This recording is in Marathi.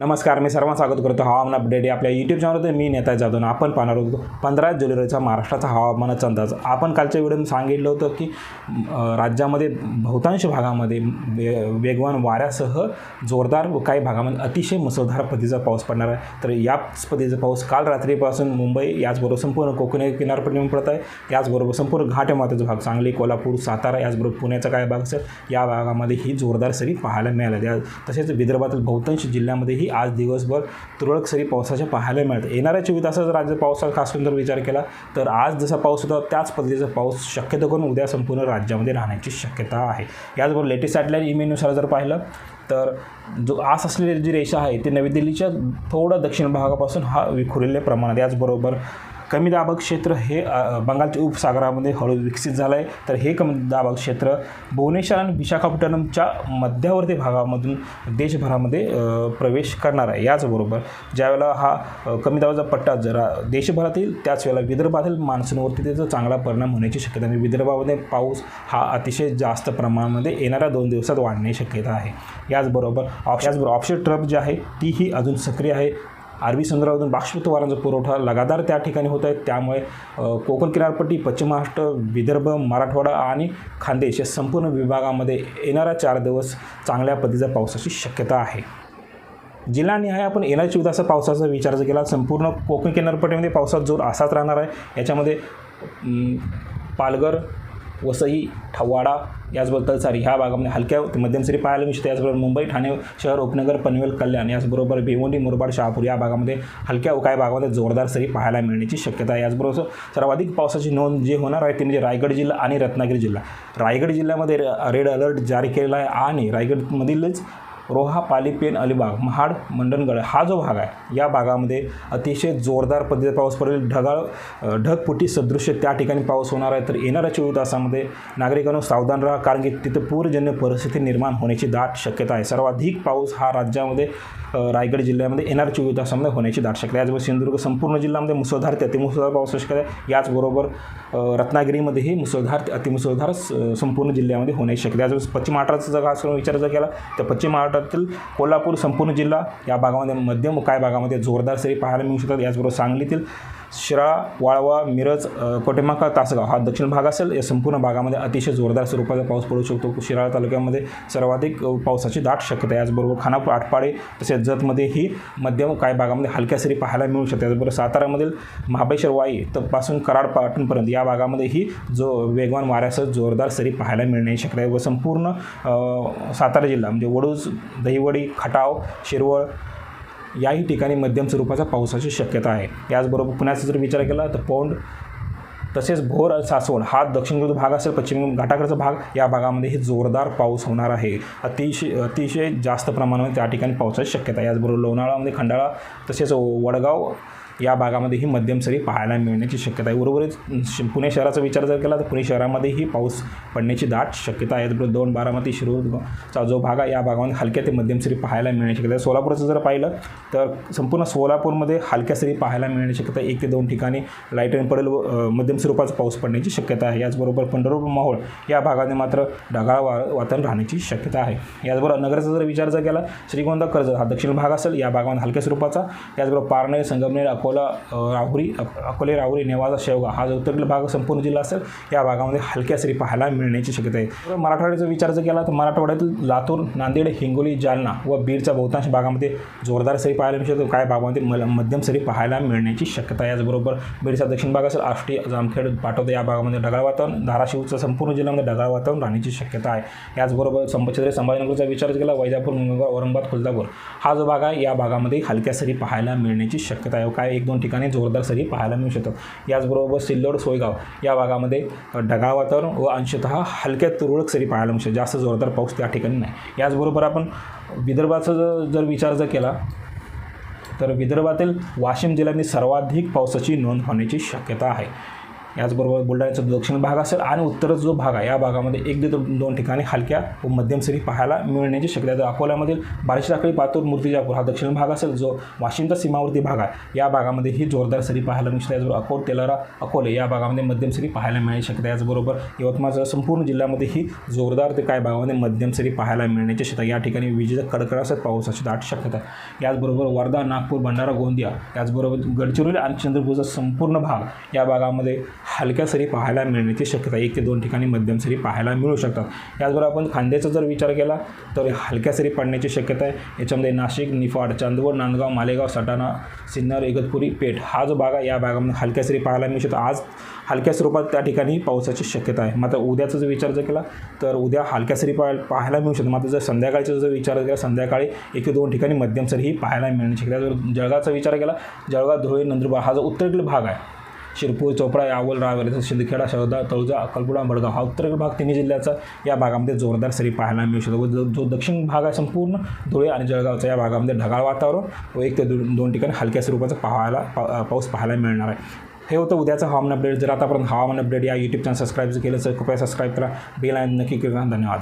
नमस्कार मी सर्वांना स्वागत करतो हवामान अपडेट या आपल्या यूट्यूब चॅनलवर मी नेता जातो आपण पाहणार होतो पंधरा जुलैचा महाराष्ट्राचा हवामानाचा अंदाज. आपण कालच्या व्हिडिओत सांगितलं होतं की राज्यामध्ये बहुतांश भागामध्ये वे वेगवान वाऱ्यासह जोरदार व काही भागामध्ये अतिशय मुसळधार पद्धतीचा पाऊस पडणार आहे. तर याच पद्धतीचा पाऊस काल रात्रीपासून मुंबई याचबरोबर संपूर्ण कोकणी किनारपट्टीवर पडत आहे. त्याचबरोबर संपूर्ण घाट मातेचा भाग सांगली कोल्हापूर सातारा याचबरोबर पुण्याचा काय भाग असेल या भागामध्ये ही जोरदार सरी पाहायला मिळाल्या त्या तसेच विदर्भातील बहुतांश जिल्ह्यामध्येही आज दिवसभर तुरळक सरी पावसाच्या पाहायला मिळतात. येणाऱ्या चोवीस तासात राज्य पावसाचा खास करून जर विचार केला तर आज जसा पाऊस होता त्याच पद्धतीचा पाऊस शक्यतो करून उद्या संपूर्ण राज्यामध्ये राहण्याची शक्यता आहे. याचबरोबर लेटेस्ट सॅटेलाईट इमेनुसार जर पाहिलं तर जो आस असलेली जी रेषा आहे ती नवी दिल्लीच्या थोडं दक्षिण भागापासून हा विखुरलेल्या प्रमाणात याचबरोबर कमी दाबक क्षेत्र हे बंगालच्या उपसागरामध्ये हळूहळू विकसित झालं आहे तर हे कमी दाबक क्षेत्र भुवनेश्वर आणि विशाखापट्टणमच्या मध्यवर्ती भागामधून देशभरामध्ये प्रवेश करणार आहे. याचबरोबर ज्यावेळेला हा कमी दाबाचा पट्टा जरा देशभरातील त्याच वेळेला विदर्भातील मान्सूनवरती त्याचा चांगला परिणाम होण्याची शक्यता आहे. विदर्भामध्ये पाऊस हा अतिशय जास्त प्रमाणामध्ये येणाऱ्या दोन दिवसात वाढण्याची शक्यता आहे. याचबरोबर ऑफ याचबरोबर ऑप्शन ट्रप जी आहे ती ही अजून सक्रिय आहे. अरबी समुद्रामधून बाष्पित वारांचा पुरवठा लगातार त्या ठिकाणी होत आहे. त्यामुळे कोकण किनारपट्टी पश्चिम महाराष्ट्र विदर्भ मराठवाडा आणि खानदेश या संपूर्ण विभागामध्ये येणारा चार दिवस चांगल्या पद्धतीच्या पावसाची शक्यता आहे. जिल्हानिहाय आपण येणाऱ्या चोवीस पावसाचा विचार जर केला संपूर्ण कोकण किनारपट्टीमध्ये पावसाचा जोर असाच राहणार आहे. याच्यामध्ये पालघर वसई ठवाडा याचबरोबर तलसारी ह्या भागामध्ये हलक्या मध्यम सरी पाहायला मिळते याचबरोबर मुंबई ठाणे शहर उपनगर पनवेल कल्याण याचबरोबर भिवंडी मुरबाड शहापूर या भागामध्ये हलक्या व भागामध्ये जोरदार सरी पाहायला मिळण्याची शक्यता आहे. याचबरोबर सर्वाधिक पावसाची नोंद जे होणार आहे ती म्हणजे रायगड जिल्हा आणि रत्नागिरी जिल्हा. रायगड जिल्ह्यामध्ये रेड अलर्ट जारी केलेला आहे आणि रायगडमधीलच रोहा पालीपेन अलिबाग महाड मंडणगड हा जो भाग आहे या भागामध्ये अतिशय जोरदार पद्धतीचा पाऊस पडेल. ढगाळ ढगपुटी सदृश्य त्या ठिकाणी पाऊस होणार आहे. तर येणाऱ्या चोवीस तासामध्ये नागरिकांनो सावधान राहा कारण की तिथं पूरजन्य परिस्थिती निर्माण होण्याची दाट शक्यता आहे. सर्वाधिक पाऊस हा राज्यामध्ये रायगड जिल्ह्यामध्ये येणाऱ्या चोवीस तासामध्ये होण्याची दाट शक्यता आहे. याचबरोबर सिंधुदुर्ग संपूर्ण जिल्ह्यामध्ये मुसळधार ते अतिमुसळधार पाऊस शक्यता आहे याचबरोबर रत्नागिरीमध्येही मुसळधार ते अतिमुसळधार संपूर्ण जिल्ह्यामध्ये होण्याची शक्यता आहे. याचबरोबर पश्चिम महाराष्ट्राचा जर खास करून विचार जर केला तर पश्चिम महाराष्ट्रातील कोल्हापूर संपूर्ण जिल्हा या भागामध्ये मध्यम काय भागामध्ये जोरदार सरी पाहायला मिळू शकतात. याचबरोबर सांगलीतील शिराळा वाळवा मिरज कोटेमाका तासगाव हा दक्षिण भाग असेल. या संपूर्ण भागामध्ये अतिशय जोरदार स्वरूपाचा पाऊस पडू शकतो. शिराळा तालुक्यामध्ये सर्वाधिक पावसाची दाट शक्यता आहे. याचबरोबर खानापूर आटपाडे तसेच जतमध्येही मध्यम काही भागामध्ये हलक्या सरी पाहायला मिळू शकतात. त्याचबरोबर सातारामधील महाबळेश्वर वाई तर पासून कराड पाटणपर्यंत या भागामध्येही जो वेगवान वाऱ्यासह जोरदार सरी पाहायला मिळण्याची शक्यता आहे व संपूर्ण सातारा जिल्हा म्हणजे वडूज दहिवडी खटाव शिरवळ याही ठिकाणी मध्यम स्वरूपाचा पावसाची शक्यता आहे. याचबरोबर पुण्याचा जर विचार केला तर पौंड तसेच भोर आणि हा दक्षिणकृत भाग असेल पश्चिम घाटाकडचा भाग या भागामध्ये हे जोरदार पाऊस होणार आहे. अतिशय अतिशय जास्त प्रमाणामध्ये त्या ठिकाणी पावसाची शक्यता आहे. याचबरोबर लोणावळामध्ये खंडाळा तसेच वडगाव या भागामध्येही मध्यम सरी पाहायला मिळण्याची शक्यता आहे. उर्वरित श- पुणे शहराचा विचार जर केला तर पुणे शहरामध्येही पाऊस पडण्याची दाट शक्यता आहे. याचबरोबर दोन बारामती शिरूरचा जो भाग आहे या भागामध्ये हलक्या ते मध्यम सरी पाहायला मिळण्याची शक्यता आहे. सोलापूरचं जर पाहिलं तर संपूर्ण सोलापूरमध्ये हलक्या सरी पाहायला मिळण्याची शक्यता एक ते दोन ठिकाणी लाइट रेन पडेल व मध्यम स्वरूपाचा पाऊस पडण्याची शक्यता आहे. याचबरोबर पंढरपूर माहोळ या भागाने मात्र ढगाळ वा वातावरण राहण्याची शक्यता आहे. याचबरोबर नगराचा जर विचार जर केला श्रीगोंदा कर्जत हा दक्षिण भाग असेल या भागामध्ये हलक्या स्वरूपाचा याचबरोबर पारनेर संगमनेर अकोला अकोला राहुरी अकोले राहुरी नेवाजा शेवगा हा जो उत्तरेकडील भाग संपूर्ण जिल्हा असेल या भागामध्ये हलक्या सरी पाहायला मिळण्याची शक्यता आहे. मराठवाड्याचा विचार जर केला तर मराठवाड्यातील लातूर नांदेड हिंगोली जालना व बीडच्या बहुतांश भागामध्ये जोरदार सरी पाहायला मिळू शकतो. काही भागामध्ये मल- मध्यम सरी पाहायला मिळण्याची शक्यता आहे. याचबरोबर बीडचा दक्षिण भाग असेल आष्टी जामखेड पाटोदा या भागामध्ये ढगाळ वातावरण धाराशिवचं संपूर्ण जिल्ह्यामध्ये ढगाळ वातावरण राहण्याची शक्यता आहे. याचबरोबर संभाजी संभाजीनगरचा विचार केला वैजापूर मुंबई औरंगाबाद खुलदापूर हा जो भाग आहे या भागामध्ये हलक्या सरी पाहायला मिळण्याची शक्यता आहे. काय एक दोन ठिकाणी जोरदार सरी पाहायला मिळू शकतात. याचबरोबर सिल्लोड सोयगाव या भागामध्ये ढगाळ वातावरण व अंशतः हलक्या तुरळक सरी पाहायला मिळू शकतात. जास्त जोरदार पाऊस त्या ठिकाणी नाही. याचबरोबर आपण विदर्भाचा जर जर विचार जर केला तर विदर्भातील वाशिम जिल्ह्याने सर्वाधिक पावसाची नोंद होण्याची शक्यता आहे. याचबरोबर बुलढाण्याचा जो दक्षिण भाग असेल आणि उत्तरचा जो भाग आहे या भागामध्ये एक ते दोन दोन ठिकाणी हलक्या व मध्यम सरी पाहायला मिळण्याची शक्यता आहे. अकोल्यामधील बारिश राखळी पातूर मूर्तिजापूर हा दक्षिण भाग असेल जो वाशिमचा सीमावर्ती भाग आहे. या भागामध्ये ही जोरदार सरी पाहायला मिळते. याचबरोबर अकोट तेलारा अकोले या भागामध्ये मध्यम सरी पाहायला मिळण्याची शक्यता याचबरोबर यवतमाळच्या संपूर्ण जिल्ह्यामध्ये ही जोरदार ते काय भागामध्ये मध्यम सरी पाहायला मिळण्याची शक्यता या ठिकाणी विजेचा कडकडासह पावसाची दाट शक्यता याचबरोबर वर्धा नागपूर भंडारा गोंदिया याचबरोबर गडचिरोली आणि चंद्रपूरचा संपूर्ण भाग या भागामध्ये हलक्या सरी पाहायला मिळण्याची शक्यता आहे. एक ते दोन ठिकाणी मध्यम सरी पाहायला मिळू शकतात. त्याचबरोबर आपण खांद्याचा जर विचार केला तर हलक्या सरी पडण्याची शक्यता आहे. याच्यामध्ये नाशिक निफाड चांदवड नांदगाव मालेगाव सटाणा सिन्नर इगतपुरी पेठ हा जो भाग आहे या भागामध्ये हलक्या सरी पाहायला मिळू शकतो आज हलक्या स्वरूपात त्या ठिकाणी पावसाची शक्यता आहे. मात्र उद्याचा जर विचार जर केला तर उद्या हलक्या सरी पाह पाहायला मिळू शकतो मात्र जर संध्याकाळचा जर विचार केला संध्याकाळी एक ते दोन ठिकाणी मध्यम सरी ही पाहायला मिळण्याची शक्यता जर जळगावचा विचार केला जळगाव धुळे नंदुरबार हा जो उत्तरेकडील भाग आहे शिरपूर चोपडा यावल रावेर शिंदखेडा शहदा तळोजा अक्कलपुडा मडगाव हा उत्तर भाग तिन्ही जिल्ह्याचा या भागामध्ये जोरदार सरी पाहायला मिळू शकतो. व जो जो दक्षिण भाग आहे संपूर्ण धुळे आणि जळगावचा या भागामध्ये ढगाळ वातावरण व एक ते दोन दोन ठिकाणी हलक्या स्वरूपाचा पाहायला पा पाऊस पाहायला मिळणार आहे. हे होतं उद्याचं हवामान अपडेट. जर आतापर्यंत हवामान अपडेट या यूट्यूब चॅनल सबस्क्राईब केलं तर कृपया सबस्क्राईब करा. बेल आणि नक्की करा. धन्यवाद.